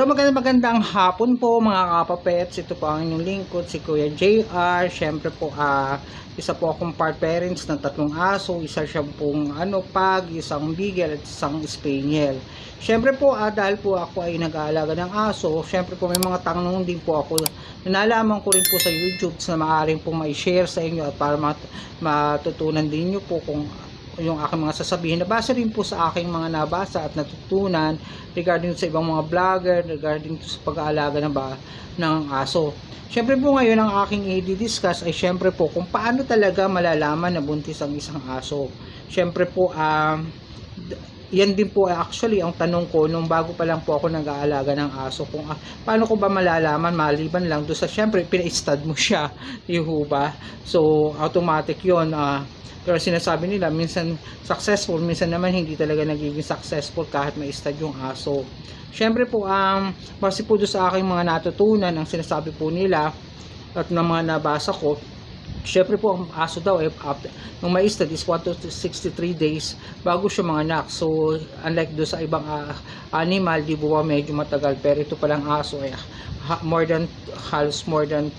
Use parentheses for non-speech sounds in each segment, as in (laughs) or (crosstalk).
Hello, magandang magandang hapon po mga kapapets. Ito po ang inyong lingkod, si Kuya JR. Siyempre po, ah, isa po akong part parents ng tatlong aso. Isa siya pong ano, pag, isang bigel at isang spaniel. Siyempre po, ah, dahil po ako ay nag-aalaga ng aso, siyempre po may mga tanong din po ako na nalaman ko rin po sa YouTube na maaaring po may share sa inyo at para mat- matutunan din nyo po kung yung aking mga sasabihin. Nabasa rin po sa aking mga nabasa at natutunan regarding sa ibang mga vlogger, regarding sa pag-aalaga ng, ba, ng aso. Siyempre po ngayon ang aking i-discuss ay siyempre po kung paano talaga malalaman na buntis ang isang aso. Siyempre po, um, yan din po actually ang tanong ko nung bago pa lang po ako nag-aalaga ng aso kung ah, paano ko ba malalaman maliban lang do sa syempre pina-stud mo siya (laughs) yung ba so automatic yon ah pero sinasabi nila, minsan successful, minsan naman hindi talaga nagiging successful kahit may stud yung aso. Siyempre po, um, base po sa aking mga natutunan, ang sinasabi po nila at ng mga nabasa ko, Siyempre po, ang aso daw, eh, after, nung may stud is 1 to 63 days bago siya mga anak. So, unlike do sa ibang ah, animal, di ba medyo matagal. Pero ito palang aso, eh, ha- more than, halos more than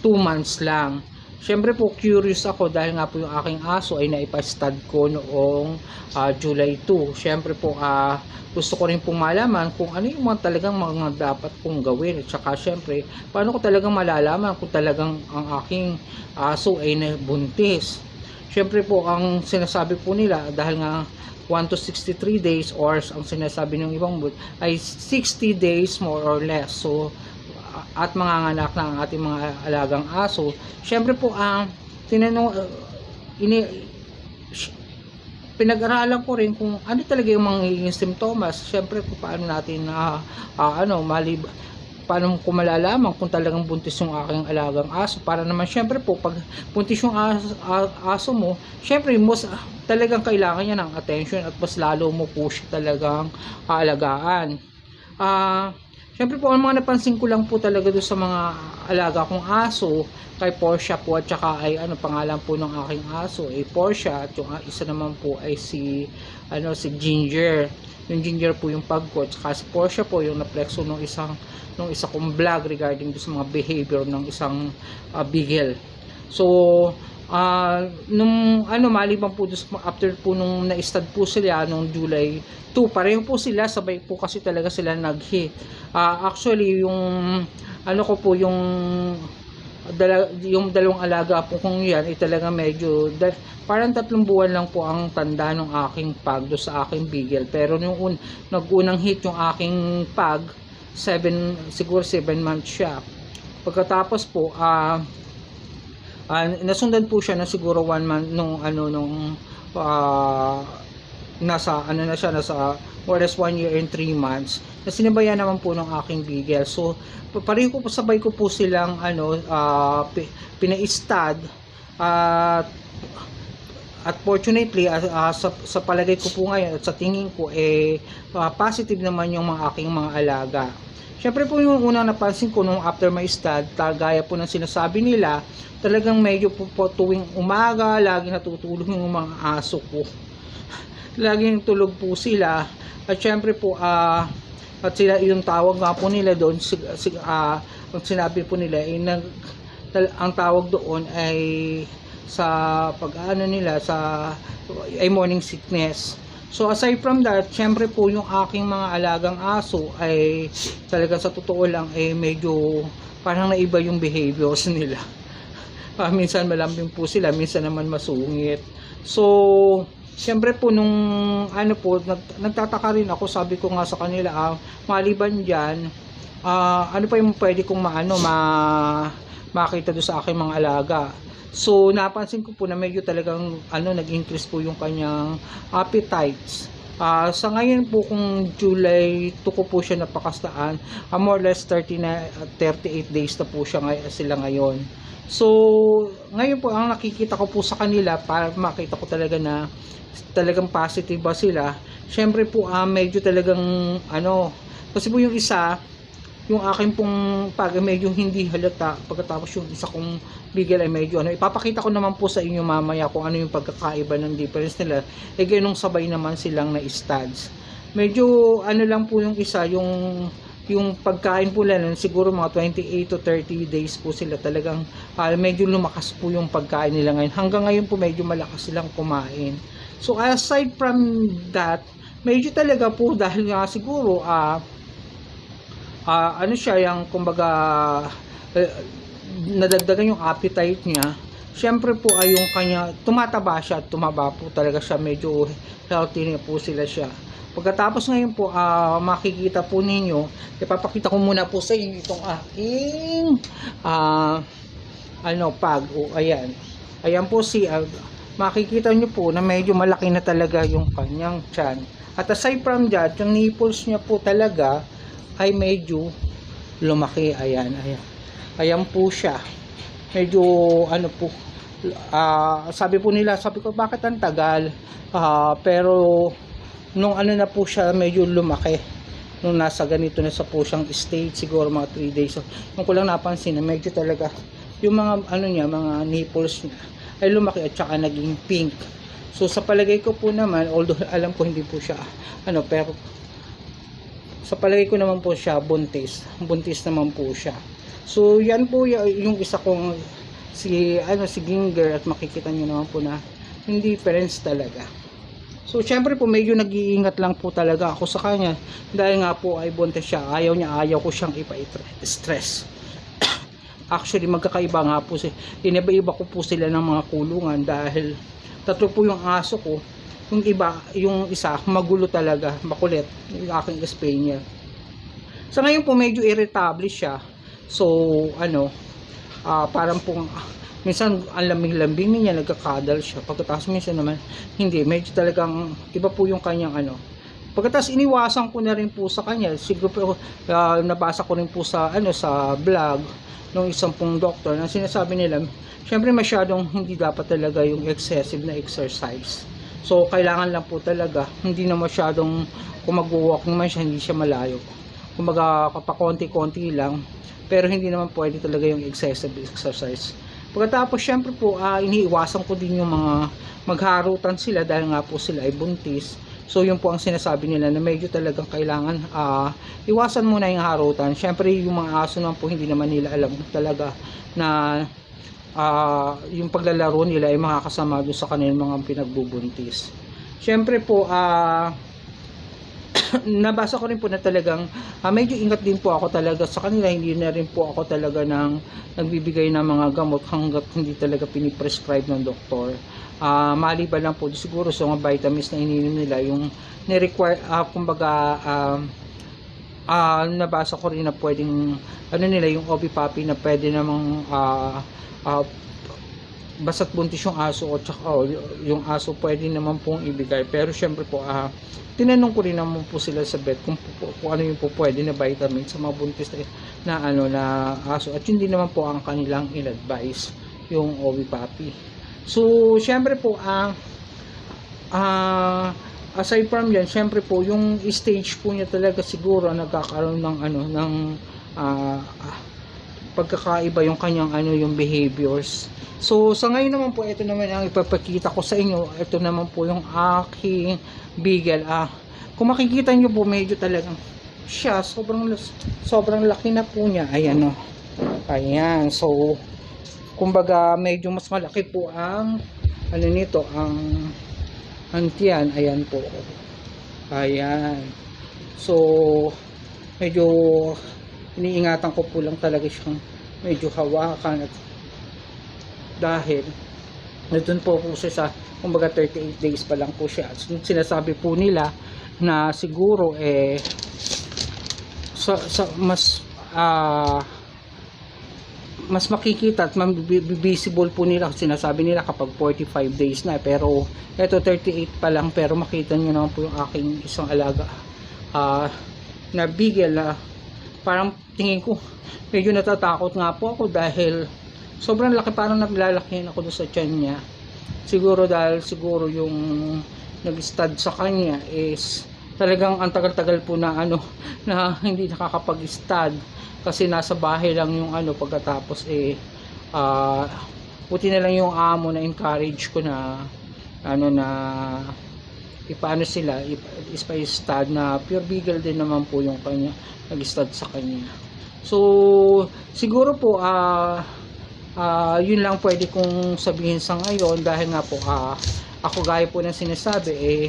2 months lang. Siyempre po curious ako dahil nga po yung aking aso ay naipastad ko noong ah, July 2. Siyempre po ah, gusto ko rin pong malaman kung ano yung mga talagang mga dapat kong gawin. At saka siyempre, paano ko talagang malalaman kung talagang ang aking aso ay nabuntis. Siyempre po, ang sinasabi po nila dahil nga 1 to 63 days or ang sinasabi ng ibang book ay 60 days more or less. So, at mga anak na ang ating mga alagang aso. Siyempre po, ang tinanong, uh, ini, pinag-aralan ko rin kung ano talaga yung mga simptomas. Siyempre po, paano natin na, ano, malib, paano ko malalaman kung talagang buntis yung aking alagang aso. Para naman, siyempre po, pag buntis yung aso, aso mo, siyempre, most, talagang kailangan niya ng attention at mas lalo mo po siya talagang aalagaan. Ah, Siyempre po, ang mga napansin ko lang po talaga doon sa mga alaga kong aso, kay Portia po at saka ay ano pangalan po ng aking aso ay Portia at yung ah, isa naman po ay si ano si Ginger. Yung Ginger po yung pagko at saka si Portia po yung naplexo ng isang nung isa kong vlog regarding sa mga behavior ng isang ah, beagle. So, ah nung ano maliban po after po nung na-stud po sila nung July 2, pareho po sila sabay po kasi talaga sila nag-hit. Ah, actually yung ano ko po yung dala, yung dalawang alaga po kung yan ay talaga medyo da, parang tatlong buwan lang po ang tanda ng aking pag do sa aking beagle pero nung un, nag-unang hit yung aking pag 7 siguro 7 months siya pagkatapos po ah ah, nasundan po siya na siguro one month nung ano nung ah, nasa ano na siya nasa more or less one year and three months na sinabayan naman po ng aking beagle. So pa- pareho ko sabay ko po silang ano ah, pi- pina-stud. At at fortunately ah, ah, sa, sa palagay ko po ngayon at sa tingin ko eh ah, positive naman yung mga aking mga alaga Siyempre po yung unang napansin ko nung after my stud, gaya po ng sinasabi nila, talagang medyo po, po tuwing umaga, lagi natutulog yung mga aso ko. (laughs) Laging tulog po sila. At syempre po, ah, at sila yung tawag nga po nila doon, sig, sig, ah, ang sinabi po nila, ay nag, tal- ang tawag doon ay sa pag-ano nila, sa ay morning sickness. So aside from that, syempre po yung aking mga alagang aso ay talaga sa totoo lang ay medyo parang naiba yung behaviors (laughs) nila. Ah, minsan malambing po sila, minsan naman masungit. So, syempre po nung ano po, nag, nagtataka rin ako, sabi ko nga sa kanila, ah, maliban dyan, ah, ano pa yung pwede kong maano, ma, makita do sa aking mga alaga. So, napansin ko po na medyo talagang ano, nag-increase po yung kanyang appetites. Ah, sa ngayon po kung July 2 ko po siya napakastaan, ah, more or less 30 na, 38 days na po siya ngay- sila ngayon. So, ngayon po ang nakikita ko po sa kanila para makita ko talaga na talagang positive ba sila. Syempre po ah, medyo talagang ano, kasi po yung isa, yung akin pong pag medyo hindi halata pagkatapos yung isa kong bigel ay medyo ano ipapakita ko naman po sa inyo mamaya kung ano yung pagkakaiba ng difference nila eh ganung sabay naman silang na studs medyo ano lang po yung isa yung yung pagkain po nun, siguro mga 28 to 30 days po sila talagang ah, medyo lumakas po yung pagkain nila ngayon. Hanggang ngayon po medyo malakas silang kumain. So aside from that, medyo talaga po dahil nga siguro ah ah, ano siya yung kumbaga eh, nadagdagan yung appetite niya. Syempre po ay yung kanya tumataba siya at tumaba po talaga siya. Medyo healthy na po sila siya. Pagkatapos ngayon po ah, makikita po ninyo ipapakita ko muna po sa inyo itong aking ah, ano pag o ayan. Ayan po si ah, makikita nyo po na medyo malaki na talaga yung kanyang tiyan. At aside from that yung nipples niya po talaga ay medyo lumaki. Ayan ayan. Ayan po siya. Medyo ano po ah, sabi po nila sabi ko bakit ang tagal? Ah, pero nung ano na po siya medyo lumaki. Nung nasa ganito na sa po siyang state siguro mga 3 days. So, nung ko lang napansin na medyo talaga yung mga ano niya mga nipples niya ay lumaki at saka naging pink. So sa palagay ko po naman although alam ko hindi po siya ano pero sa palagay ko naman po siya buntis. Buntis naman po siya. So yan po yung isa kong si ano si Ginger at makikita niyo naman po na yung difference talaga. So syempre po medyo nag-iingat lang po talaga ako sa kanya. Dahil nga po ay buntis siya. Ayaw niya ayaw ko siyang ipa-stress. (coughs) Actually magkakaiba nga po si iniba-iba ko po sila ng mga kulungan dahil tatlo po yung aso ko yung iba yung isa magulo talaga makulit yung aking Spaniel sa ngayon po medyo irritable siya. So ano ah, parang pong minsan ang lambing-lambing niya nagkakadal siya. Pagkatapos minsan naman hindi. Medyo talagang iba po yung kanyang ano. Pagkatapos iniwasan ko na rin po sa kanya. Siguro po ah, nabasa ko rin po sa ano sa vlog ng isang pong doktor na sinasabi nila syempre masyadong hindi dapat talaga yung excessive na exercise so kailangan lang po talaga hindi na masyadong kung mag-walk naman siya hindi siya malayo. Kumbaga kapakonti-konti lang. Pero hindi naman pwede talaga yung excessive exercise. Pagkatapos syempre po ah, iniiwasan ko din yung mga magharutan sila dahil nga po sila ay buntis. So yun po ang sinasabi nila na medyo talagang kailangan ah, iwasan muna yung harutan. Syempre yung mga aso naman po hindi naman nila alam talaga na ah, yung paglalaro nila ay makakasama doon sa kanilang mga pinagbubuntis. Syempre po ah (coughs) nabasa ko rin po na talagang ah, medyo ingat din po ako talaga sa kanila. Hindi na rin po ako talaga ng nagbibigay ng mga gamot hanggat hindi talaga piniprescribe ng doktor. Ah maliban lang po siguro sa mga vitamins na ininom nila yung ni-require ah, kumbaga ah, ah, nabasa ko rin na pwedeng ano nila yung obi papi na pwede namang ah, ah, basta't buntis yung aso o tsaka oh, yung aso pwede naman pong ibigay. Pero syempre po ah tinanong ko rin naman po sila sa vet kung, kung, ano yung po pwede na vitamin sa mga buntis na, na ano na aso. At yun din naman po ang kanilang in-advise yung obi papi. So syempre po ang ah aside from yan syempre po yung stage po niya talaga siguro nagkakaroon ng ano ng ah, pagkakaiba yung kanyang ano yung behaviors So sa ngayon naman po ito naman ang ipapakita ko sa inyo. Ito naman po yung aking beagle. Ah, kung makikita niyo po medyo talagang siya sobrang sobrang laki na po niya. Ayan oh. Ayan. So kumbaga medyo mas malaki po ang ano nito ang antiyan. Ayan po. Ayan. So medyo iniingatan ko po lang talaga siyang medyo hawakan at dahil nandun po po siya sa kumbaga 38 days pa lang po siya. So, sinasabi po nila na siguro eh sa, sa mas ah mas makikita at visible po nila. Sinasabi nila kapag 45 days na pero eto 38 pa lang pero makita nyo naman po yung aking isang alaga ah na bigel na parang tingin ko medyo natatakot nga po ako dahil sobrang laki parang naglalakihan ako doon sa tiyan niya. Siguro dahil siguro yung nag-stud sa kanya is talagang ang tagal-tagal po na ano (laughs) na hindi nakakapag-stud. Kasi nasa bahay lang yung ano pagkatapos eh ah buti na lang yung amo na encourage ko na ano na ipaano sila, ipa-stud na pure beagle din naman po yung kanya, nag-stud sa kanya. So, siguro po, ah, ah, yun lang pwede kong sabihin sa ngayon dahil nga po, ah, ako gaya po ng sinasabi, eh,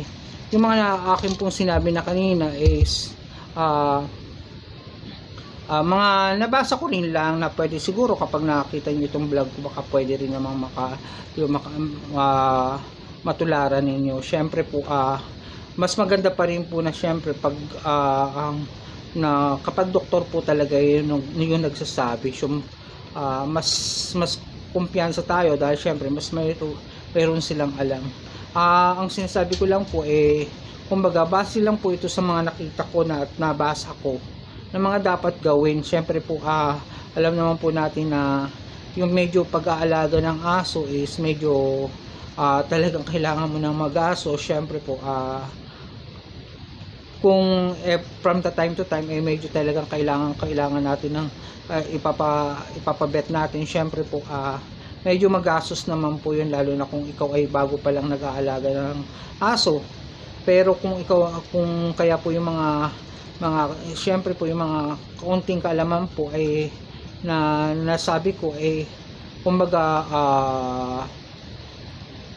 yung mga na, akin pong sinabi na kanina is, ah, Ah, mga nabasa ko rin lang na pwede siguro kapag nakita niyo itong vlog baka pwede rin namang maka, yung maka ah, matularan ninyo. Syempre po ah, mas maganda pa rin po na syempre pag ah, ang na kapag doktor po talaga yun, yung, nagsasabi so, ah, mas mas kumpiyansa tayo dahil syempre mas may mayroon silang alam. Ah, ang sinasabi ko lang po eh kumbaga base lang po ito sa mga nakita ko na at nabasa ko na mga dapat gawin. Siyempre po, ah, alam naman po natin na yung medyo pag-aalaga ng aso is medyo ah, talagang kailangan mo ng mag-aso. Siyempre po, ah, kung eh, from the time to time eh medyo talagang kailangan kailangan natin ng ah, ipapa ipapabet natin syempre po ah medyo magastos naman po yun lalo na kung ikaw ay bago pa lang nag-aalaga ng aso pero kung ikaw kung kaya po yung mga mga syempre po yung mga kaunting kaalaman po ay na nasabi ko ay kumbaga ah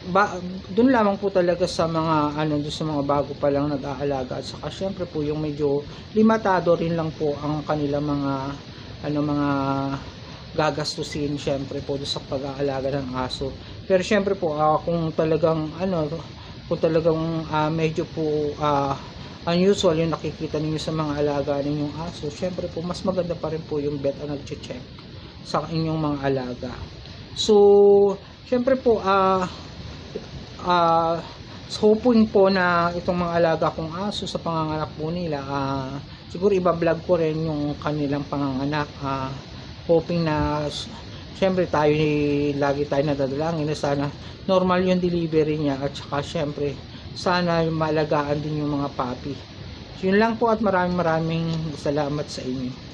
ba, doon lamang po talaga sa mga ano doon sa mga bago pa lang nag-aalaga. At saka syempre po yung medyo limitado rin lang po ang kanilang mga ano mga gagastusin syempre po sa pag-aalaga ng aso. Pero syempre po ah, kung talagang ano kung talagang ah, medyo po ah, unusual yung nakikita ninyo sa mga alaga ninyong aso syempre po mas maganda pa rin po yung vet ang nag-check sa inyong mga alaga. So syempre po ah ah hoping po na itong mga alaga kong aso sa panganganak po nila ah siguro iba-vlog ko rin yung kanilang panganganak. Ah hoping na syempre tayo ni lagi tayo nadadalangin na sana normal yung delivery niya at saka syempre sana malagaan din yung mga papi yun lang po at maraming maraming salamat sa inyo